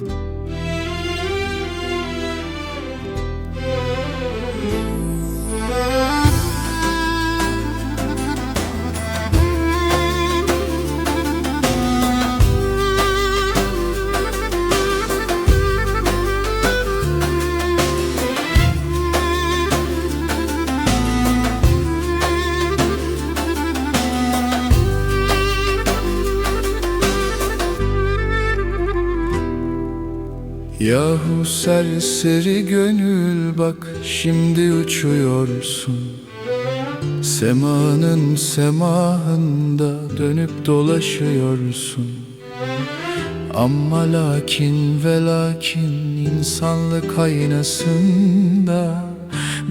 Bye. Yahu serseri gönül bak şimdi uçuyorsun. Semanın semahında dönüp dolaşıyorsun. Ama lakin ve lakin insanlık aynasında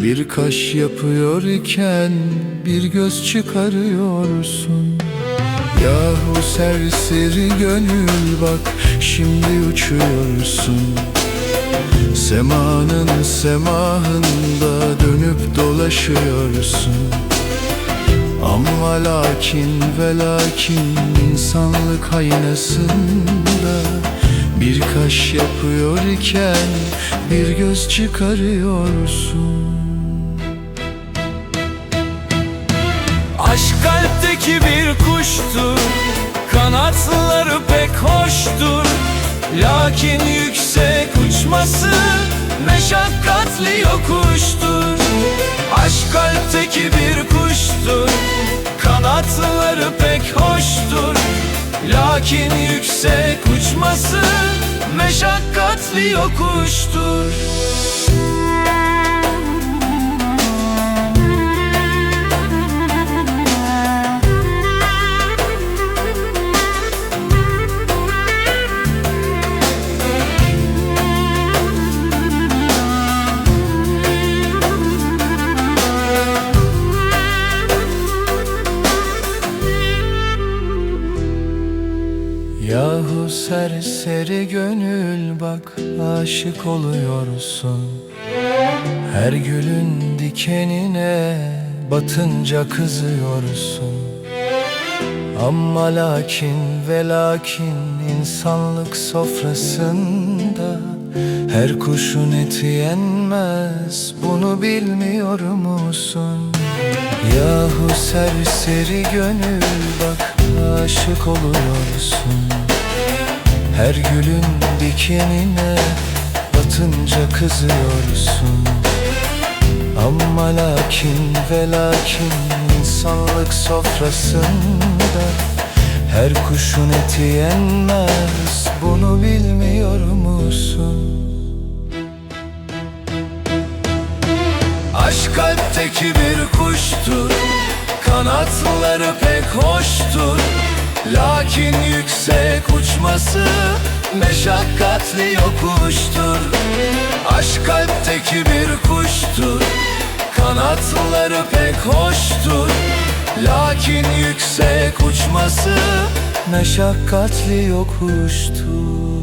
Bir kaş yapıyor iken bir göz çıkarıyorsun. Yahu serseri gönül bak şimdi uçuyorsun. Semanın semahında dönüp dolaşıyorsun. Ama lakin ve lakin insanlık aynasında Bir kaş yapıyor iken bir göz çıkarıyorsun. Aşk kalpteki bir kuştur Kanatları pek hoştur Lakin yüksek uçması Meşakkatli yokuştur. Aşk kalpteki bir kuştur. Kanatları pek hoştur. Lakin yüksek uçması Meşakkatli yokuştur Yahu serseri gönül bak aşık oluyorsun. Her gülün dikenine batınca kızıyorsun. Ama lakin ve lakin insanlık sofrasında Her kuşun eti yenmez bunu bilmiyor musun? Yahu serseri gönül bak aşık oluyorsun Her gülün dikenine batınca kızıyorsun Ama lakin ve lakin insanlık sofrasında Her kuşun eti yenmez bunu bilmiyor musun? Aşk kalpteki bir kuştur Kanatları pek hoştur Lakin yüksek uçması Meşakkatli yokuştur. Aşk kalpteki bir kuştur. Kanatları pek hoştur. Lakin yüksek uçması Meşakkatli yokuştur